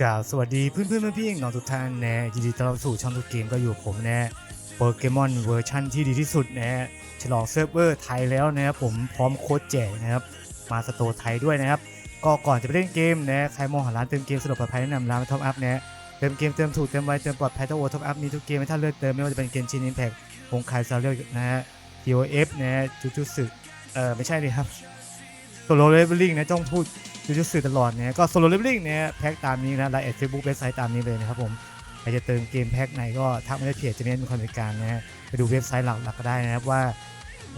กล่าวสวัสดีเพื่อนเพื่อนๆพี่ๆน้องทุกท่านนะยินดีต้อนรับสู่ช่องทุกเกมก็อยู่ผมนะโปเกมอนเวอร์ชั่นที่ดีที่สุดนะฉลองเซิร์ฟเวอร์ไทยแล้วนะครับผมพร้อมโค้ดแจกนะครับมาสโตร์ไทยด้วยนะครับก็ก่อนจะไปเล่นเกมนะใครมองหาร้านเติมเกมสะดวกปลอดภัยแนะนำร้านท็อปอัพนะเติมเกมเติมถูกเติมไวเติมปลอดภัยต้องโอท็อปอัพมีทุกเกมให้ท่านเลือกเติมไม่ว่าจะเป็นเกมชินอินแพควงคายซาเรียนะฮะ TOF นะจูจูสึเออไม่ใช่เลยครับโซโลเลเวลลิ่งนะจ้องพูด จูจูสื่อตลอดเนี่ยก็โซโลเลเวลลิ่งเนี่ยแพ็กตามนี้นะไลน์แอดเฟซบุ๊กเว็บไซต์ตามนี้เลยนะครับผมใครจะเติมเกมแพ็กไหนก็ทักมาได้เพจจะเน้นเป็นคนบริการนะฮะไปดูเว็บไซต์หลักๆก็ได้นะครับว่า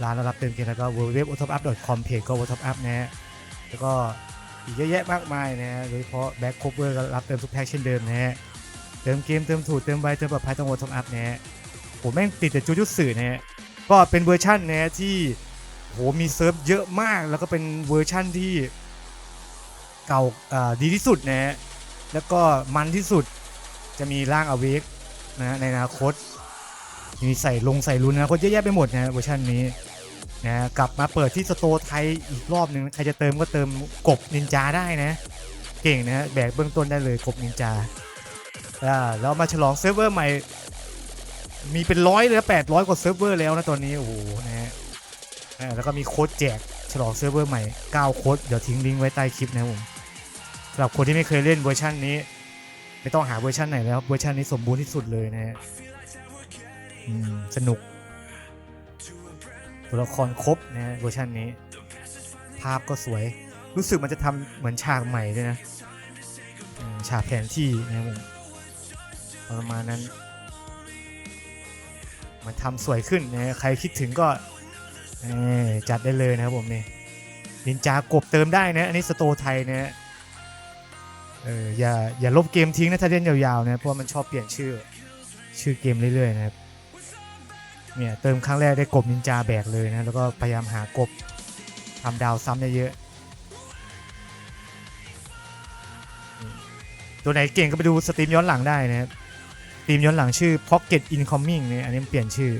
ร้านรับเติมเกมแล้วก็ w w w o t o p u p c o m เพจก็ w o t o p up นะฮะแล้วก็อีกเยอะแยะมากมายนะฮะโดยเฉพาะแบ็คโคเวอร์ก็รับเติมทุกแพ็กเช่นเดิมนะฮะเติมเกมเติมถูกเติมไวเติมปลอดภัยต้อง w o t o p up นะฮะผมแม่งติดแต่จูจูสื่อนะฮะก็เป็นเวอร์ชันนะฮะที่โหมีเซิร์ฟเยอะมากแล้วก็เป็นเวอร์ชันที่ เก่าดีที่สุดนะฮะแล้วก็มันที่สุดจะมีร่างอเวกนะในอนาคตมีใส่ลงใส่รุนนะคนเยอะแยะไปหมดนะเวอร์ชันนี้นะกลับมาเปิดที่สโตร์ไทยอีกรอบหนึ่งใครจะเติมก็เติมกบนินจาได้นะ เก่งนะแบกเบื้องต้นได้เลยกบนินจาอ่าแล้วมาฉลองเซิร์ฟเวอร์ใหม่ มีเป็นร้อยเลยแปดร้อยกว่าเซิร์ฟเวอร์แล้วนะตอนนี้โอ้โหนะฮะแล้วก็มีโค้ดแจกฉลองเซิร์ฟเวอร์ใหม่9โค้ดเดี๋ยวทิ้งลิงก์ไว้ใต้คลิปนะผม สำหรับคนที่ไม่เคยเล่นเวอร์ชันนี้ ไม่ต้องหาเวอร์ชันไหนแล้วเวอร์ชันนี้สมบูรณ์ที่สุดเลยนะฮะสนุกตัวละครครบนะเวอร์ชันนี้ ภาพก็สวย รู้สึกมันจะทำเหมือนฉากใหม่ด้วยนะฉากแผนที่นะผมประมาณนั้น มันทำสวยขึ้นนะฮะใครคิดถึงก็จัดได้เลยนะครับผมนี่นินจากบเติมได้นะ อันนี้สโตไทยนะ เอออย่าอย่าลบเกมทิ้งนะถ้าเล่นยาวๆนะเพราะมันชอบเปลี่ยนชื่อชื่อเกมเรื่อยๆนะครับเนี่ยเติมครั้งแรกได้กบนินจาแบกเลยนะแล้วก็พยายามหากบทำดาวซ้ำเยอะๆตัวไหนเก่งก็ไปดูสตรีมย้อนหลังได้นะครับสตรีมย้อนหลังชื่อ Pocket Incoming เนี่ยอันนี้เปลี่ยนชื่อ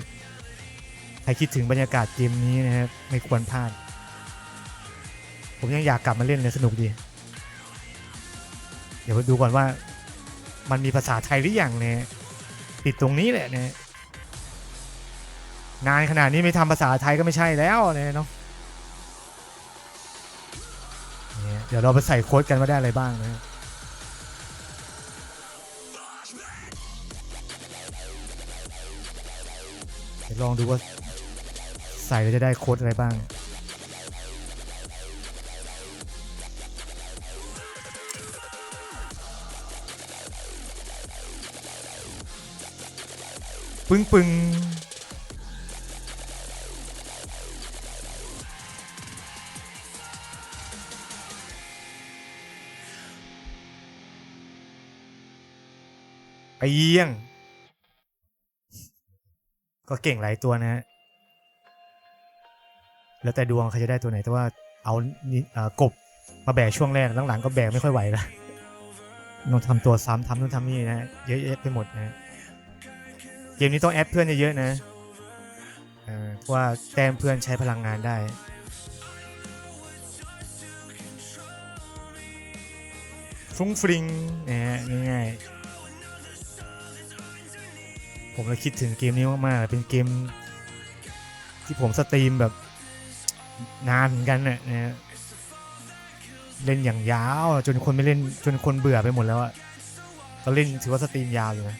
ใครคิดถึงบรรยากาศเกมนี้นะครับไม่ควรพลาด ผมยังอยากกลับมาเล่นเลยสนุกดี เดี๋ยวดูก่อนว่า มันมีภาษาไทยหรือยังเนี่ยติดตรงนี้แหละเนี่ยนานขนาดนี้ไม่ทำภาษาไทยก็ไม่ใช่แล้วเนี่ยเนาะเนเดี๋ยวเราไปใส่โค้ดกันว่าได้อะไรบ้างนะเดี๋ยวลองดูว่าใส่แล้วจะได้โค้ดอะไรบ้าง ปึ้งปึ้งไปเยี่ยง ก็เก่งหลายตัวนะฮะ แล้วแต่ดวงใครจะได้ตัวไหน แต่ว่าเอาเอ่อกบมาแบกช่วงแรกหลังๆก็แบกไม่ค่อยไหวล้วต้องทำตัวซ้ำทำนู่นทำนี่นะเยอะแยะไปหมดนะ เกมนี้ต้องแอดเพื่อนเยอะๆนะเพราะว่าแต้มเพื่อนใช้พลังงานได้ ฟุ้งฟริงนะฮะง่ายๆผมเลยคิดถึงเกมนี้มากๆเป็นเกม ที่ผมสตรีมแบบนานเหมือนกันน่ะนะเล่นอย่างยาวจนคนไม่เล่นจนคนเบื่อไปหมดแล้วอะก็เล่นถือว่าสตรีมยาวอยู่นะ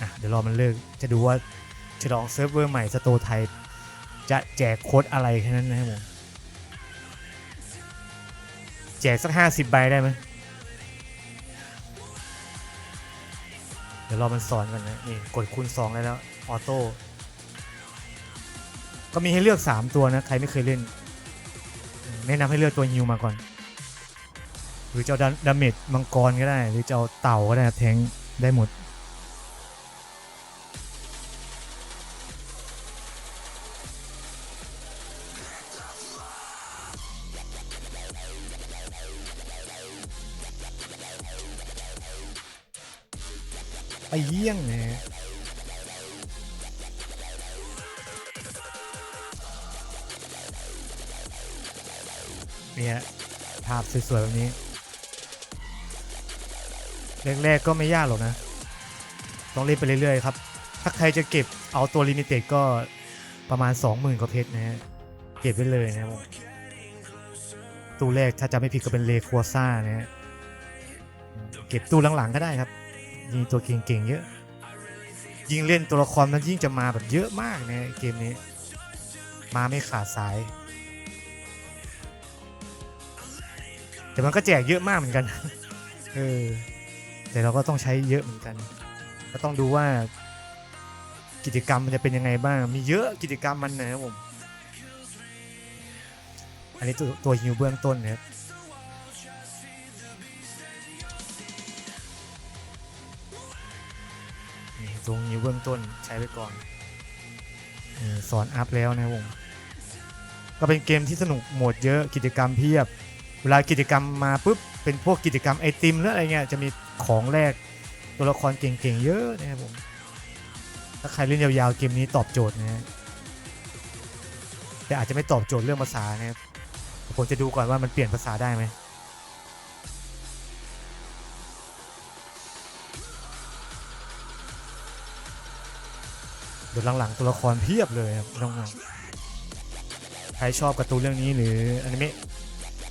อะเดี๋ยวรอมันเลิกจะดูว่าฉลองเซิร์ฟเวอร์ใหม่สโตไทย จะแจกโค้ดอะไรแค่นั้นนะครับผมแจกสักห้าสิบใบได้ไหมเดี๋ยวรอมันสอนกันนะ นี่ กดคูณ2ได้แล้ว ออโต้ ก็มีให้เลือก 3 ตัวนะ ใครไม่เคยเล่น แนะนำให้เลือกตัวฮิวมาก่อน หรือจะเอาดาดาเมจมังกรก็ได้ หรือจะเอาเต่าก็ได้แทงได้หมดี่ยงนะฮะเนี่ยภาพสวยๆแบบนี้แรกๆก็ไม่ยากหรอกนะ ต้องเล่นไปเรื่อยๆครับ ถ้าใครจะเก็บเอาตัวลิมิเต็ดก็ประมาณ 20,000กว่าเพชรนะฮะ เก็บไว้เลยนะครับตู้แรกถ้าจะไม่ผิดก็เป็นเลคัวซ่านะฮะ เก็บตู้หลังๆก็ได้ครับยิงตัวเก่งๆเยอะ ยิ่งเล่นตัวละครมันยิ่งจะมาแบบเยอะมากนเกมนี้ มาไม่ขาดสาย แต่มันก็แจกเยอะมากเหมือนกัน เออ แต่เราก็ต้องใช้เยอะเหมือนกัน ก็ต้องดูว่า กิจกรรมมันจะเป็นยังไงบ้าง มีเยอะกิจกรรมมันนะครับผม อันนี้ตัวตัวฮิวเบื้องต้นนะครับ นี่ตรงนี้เบื้องต้นใช้ไปก่อนสอนอัพแล้วนะครับผมก็เป็นเกมที่สนุกโหมดเยอะกิจกรรมเพียบ เวลากิจกรรมมาปุ๊บเป็นพวกกิจกรรมไอติมหรืออะไรเงี้ยจะมีของแรกตัวละครเก่งๆเยอะนะครับผมถ้าใครเล่นยาวๆเกมนี้ตอบโจทย์นะฮะแต่อาจจะไม่ตอบโจทย์เรื่องภาษานะครับผมจะดูก่อนว่ามันเปลี่ยนภาษาได้ไหม ดี๋ยวหลังๆ ตัวละครเพียบเลยครับน้องๆใครชอบการ์ตูนเรื่องนี้หรืออนิเมะ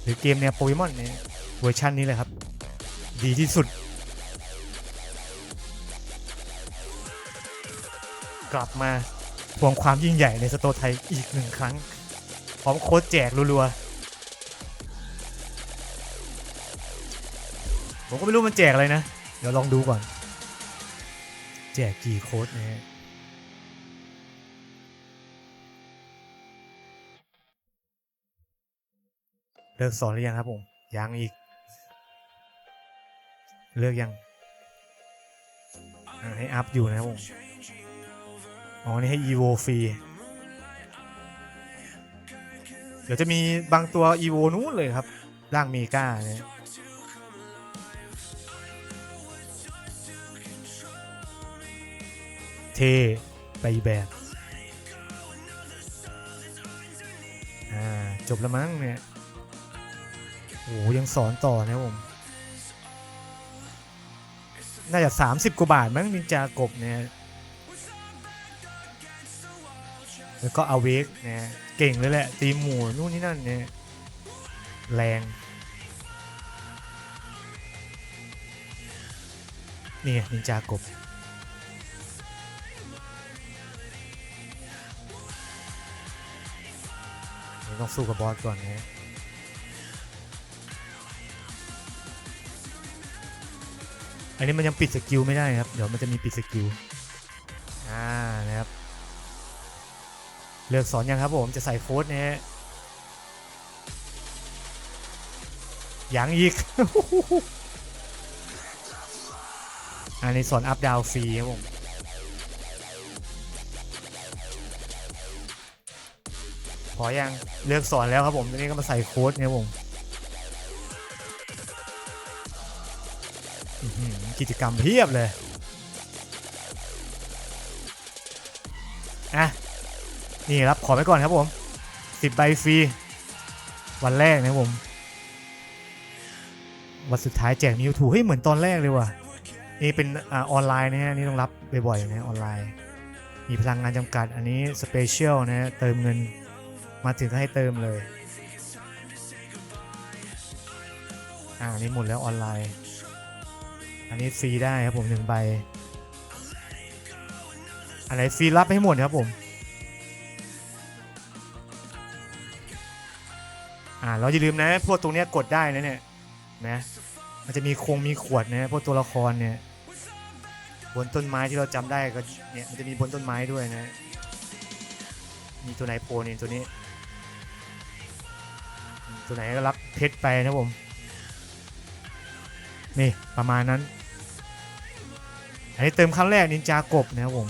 หรือเกมแนวโปเกมอนเนี่ยเวอร์ชันนี้เลยครับ ดีที่สุด กลับมาทวงความยิ่งใหญ่ในสโตไทยอีกหนึ่งครั้ง พร้อมโค้ดแจกรัวๆผมก็ไม่รู้มันแจกอะไรนะ เดี๋ยวลองดูก่อน แจกกี่โค้ดนะฮะ เลิกสอนหรือยังครับผม ยังอีก เลิกยัง ให้อัพอยู่นะครับผม อ๋อ นี่ให้ EVO ฟรี เดี๋ยวจะมีบางตัว EVO นู้นเลยครับ ร่างเมกาเนี่ยเทไปแบบอ่าจบแล้วมั้งเนี่ย โอ้หยังสอนต่อนะผม น่าจะ 30 กว่าบาทมั้งนินจากบเนี่ย แล้วก็เอาเวกเนะเก่งเลยแหละ ตีหมูนู่นนี่นั่นเนี่ย แรง นี่ไงนินจากบต้องสู้กับบอสก่อนนะ อันนี้มันยังปิดสกิลไม่ได้ครับ เดี๋ยวมันจะมีปิดสกิล อ่า นะครับ เลือกสอนยังครับผม จะใส่โค้ดนะฮะยังอีก อันนี้สอนอัพดาวฟรีครับผมพอยังเลือกสอนแล้วครับผมตอนนี้ก็มาใส่โค้ดนะครับผม กิจกรรมเพียบเลย อะ นี่ครับ ขอไปก่อนครับผม10ใบฟรี วันแรกนะผม วันสุดท้ายแจกมิวถูกเฮ้ยเหมือนตอนแรกเลยว่ะ นี่เป็นอ่าออนไลน์นะฮะ นี่ต้องรับบ่อยๆนะออนไลน์ มีพลังงานจำกัด อันนี้สเปเชียลนะฮะ เติมเงิน มาถึงก็ให้เติมเลย อ่านนี้หมดแล้วออนไลน์ อันนี้ฟรีได้ครับผมหนึ่งใบอันไหนฟรีรับให้หมดครับผม อ่าเราอย่าลืมนะพวกตรงเนี้ยกดได้นะเนี่ยนะมันจะมีโครงมีขวดนะพวกตัวละครเนี่ย บนต้นไม้ที่เราจำได้ก็เนี่ยมันจะมีบนต้นไม้ด้วยนะ มีตัวไหนโผล่นี่ตัวนี้ ตัวไหนก็รับเพชรไปนะผมนี่ประมาณนั้น อันนี้เติมครั้งแรกนินจากบนะครับผม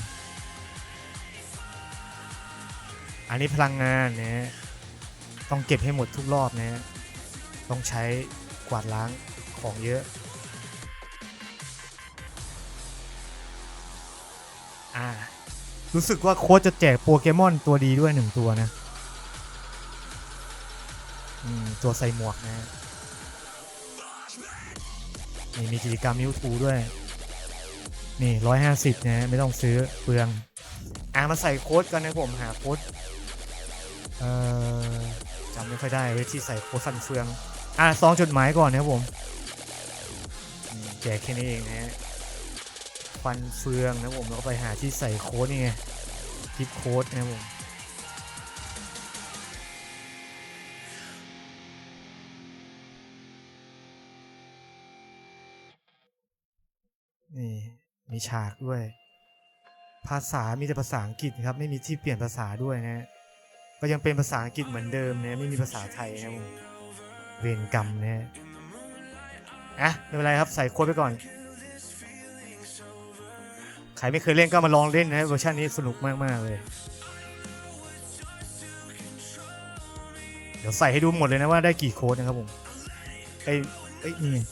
อันนี้พลังงานนะต้องเก็บให้หมดทุกรอบนะต้องใช้กวาดล้างของเยอะ อ่า รู้สึกว่าโค้ชจะแจกโปเกมอนตัวดีด้วยหนึ่งตัวนะตัวใส่หมวกนะมีกิจกรรมมิวทูด้วย นี่ร้อยห้าสิบนะไม่ต้องซื้อเปลืองอ่ามาใส่โค้ดกันนะผมหาโค้ดเอ่อจำไม่ค่อยได้เว้ยที่ใส่โค้ดฟันเฟือง อ่าซองจดหมายก่อนนะครับผมแจกแค่นี้เองนะฮะฟันเฟืองนะผมแล้วก็ไปหาที่ใส่โค้ดนี่ไงทิปโค้ดนะผมนี่ มีฉากด้วย ภาษามีแต่ภาษาอังกฤษครับ ไม่มีที่เปลี่ยนภาษาด้วยนะ ก็ยังเป็นภาษาอังกฤษเหมือนเดิมนะไม่มีภาษาไทยนะเวรกรรมนะอะไม่เป็นไรครับใส่โค้ดไปก่อนใครไม่เคยเล่นก็มาลองเล่นนะเวอร์ชันนี้สนุกมาก ๆ เลย เดี๋ยวใส่ให้ดูหมดเลยนะว่าได้กี่โค้ดนะครับผมไอ้ยเอ้ยนี่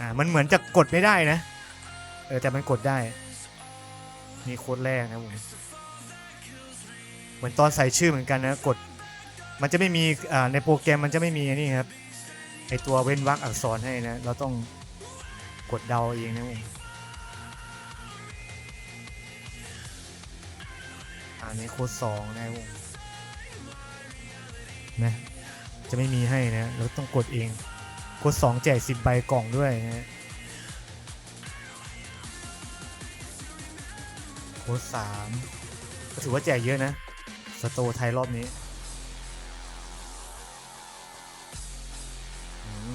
อ่ามันเหมือนจะกดไม่ได้นะ เออแต่มันกดได้มีโค้ดแรกนะผมเหมือนตอนใส่ชื่อเหมือนกันนะกด มันจะไม่มีอ่าในโปรแกรมมันจะไม่มีนนี่ครับไอตัวเว้นวรรคอักษรให้นะ เราต้องกดเดาเองนะผมอันนี้โค้ดสองนะผมนะจะไม่มีให้นะ เราต้องกดเอง โค้ดสองแจกสิบใบกล่องด้วยฮะโค้ดสามก็ถือว่าแจกเยอะนะ สโตร์ไทยรอบนี้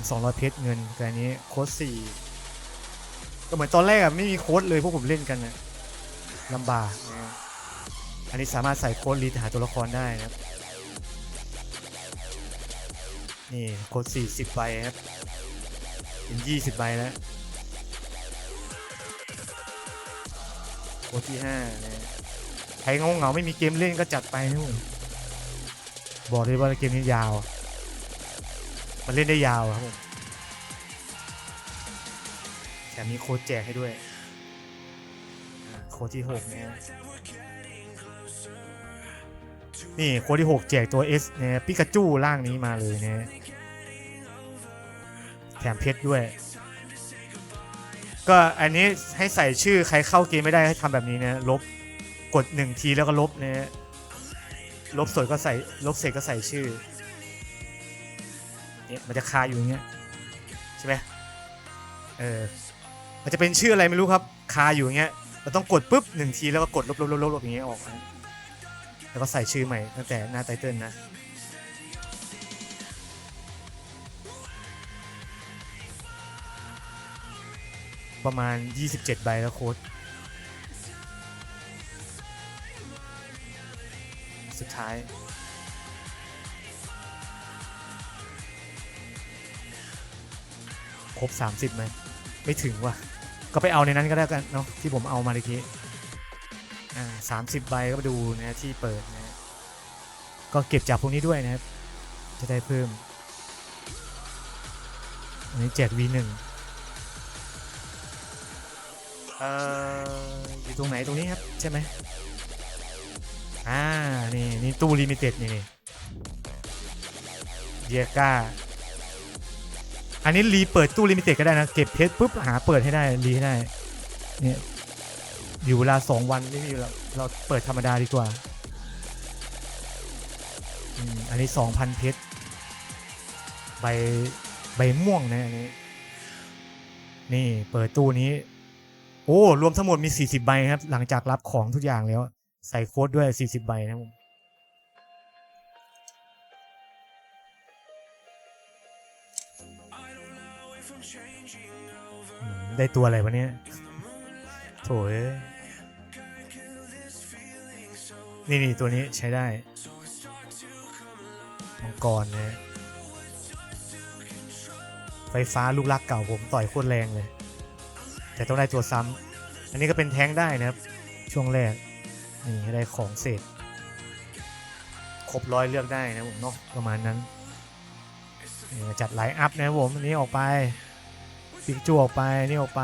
สองร้อยเพชรเงินแต่นี้โค้ดสี่ก็เหมือนตอนแรกอะไม่มีโค้ดเลยพวกผมเล่นกันนะลำบาก อันนี้สามารถใส่โค้ดรีดหาตัวละครได้นะครับ นี่โคดสี่สิบใบครับ เป็นยี่สิบใบแล้วโคดที่ห้านะใครเงาเงาไม่มีเกมเล่นก็จัดไปนู่นบอกเลยว่าเกมนี้ยาว มันเล่นได้ยาวครับผมแถมมีโค้ดแจกให้ด้วย โค้ดที่หกเนี่ย นี่โค้ดที่หกแจกตัว S เนี่ยปิกาจูร่างนี้มาเลยเนี่ยแถมเพชรด้วย ก็อันนี้ให้ใส่ชื่อใครเข้าเกมไม่ได้ให้ทำแบบนี้นะลบกดหนึ่งทีแล้วก็ลบเนะฮะลบสดก็ใส่ลบเสร็จก็ใส่ชื่อเนี่ยมันจะคาอยู่อย่างเงี้ยใช่ไหมเออมันจะเป็นชื่ออะไรไม่รู้ครับ คาอยู่อย่างเงี้ยเราต้องกดปุ๊บหนึ่งทีแล้วก็กดลบลบลบลบอย่างเงี้ยออกนะ แล้วก็ใส่ชื่อใหม่ตั้งแต่หน้าไตเติลนะ ประมาณ 27 ใบแล้วโค้ดสุดท้ายครบ 30ไหมไม่ถึงว่ะ ก็ไปเอาในนั้นก็ได้กันเนาะที่ผมเอามาเมื่อกี้ อ่าสามสิบใบก็มาดูนะที่เปิดนะก็เก็บจากพวกนี้ด้วยนะครับ จะได้เพิ่ม อันนี้แจก V1 เอ่ออยู่ตรงไหนตรงนี้ครับ ใช่ไหมอ่า นี่ นี่ ตู้ลิมิเต็ดนี่นี่เดียก้า อันนี้รีเปิดตู้ลิมิเต็ดก็ได้นะ เก็บเพชรปุ๊บ หาเปิดให้ได้ รีให้ได้ เนี่ย อยู่เวลาสองวันไม่มีเราเราเปิดธรรมดาดีกว่าอืมอันนี้สองพันเพชรใบใบม่วงนะอันนี้ นี่เปิดตู้นี้ โอ้รวมทั้งหมดมี40ใบครับ หลังจากรับของทุกอย่างแล้ว ใส่โค้ดด้วย40ใบนะครับผมได้ตัวอะไรวะเนี่ยโถย นี่นี่ตัวนี้ใช้ได้มังกรนะไฟฟ้าลูกรักเก่าผมต่อยโคตรแรงเลย แต่ต้องได้ตัวซ้ำอันนี้ก็เป็นแท้งได้นะครับ ช่วงแรก นี่ได้ของเสร็จครบร้อยเลือกได้นะผมเนาะประมาณนั้นจัดไลน์อัพนะผมอันนี้ออกไปปิกจูออกไปนี่ออกไป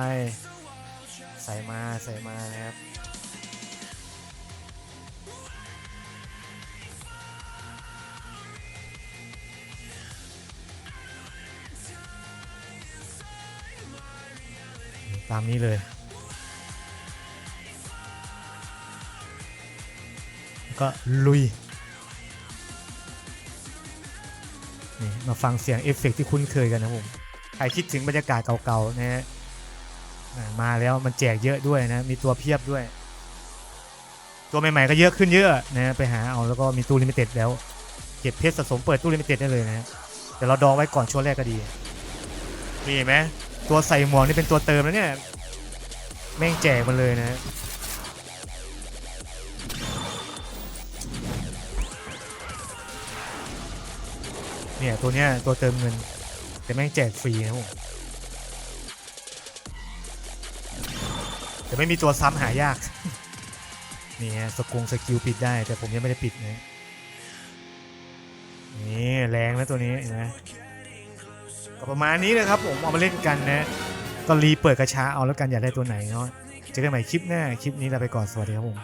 ใส่มาใส่มานะครับ ตามนี้เลย ก็ลุย นี่มาฟังเสียงเอฟเฟกต์ที่คุ้นเคยกันนะผมใครคิดถึงบรรยากาศเก่าๆนะฮะมาแล้วมันแจกเยอะด้วยนะ มีตัวเพียบด้วย ตัวใหม่ๆก็เยอะขึ้นเยอะนะไปหาเอาแล้วก็มีตู้ลิมิเต็ดแล้ว เก็บเพชรสะสมเปิดตู้ลิมิเต็ดได้เลยนะ แต่เราดองไว้ก่อนช่วงแรกก็ดีนี่เห็นไหม ตัวใส่หมวกนี่เป็นตัวเติมแล้วเนี่ย แม่งแจกมันเลยนะเนี่ยตัวเนี้ยตัวเติมเงิน แต่แม่งแจกฟรีนะผมแต่ไม่มีตัวซ้ำหายาก นี่ฮะสกงสกิลปิดได้ แต่ผมยังไม่ได้ปิดนะนี่แรงนะตัวนี้เห็นไหม ก็ประมาณนี้นะครับผมเอามาเล่นกันนะ ก็รีเปิดกระชาเอาแล้วกันอยากได้ตัวไหนเนาะเจอกันใหม่คลิปหน้าคลิปนี้ลาไปก่อนสวัสดีครับผม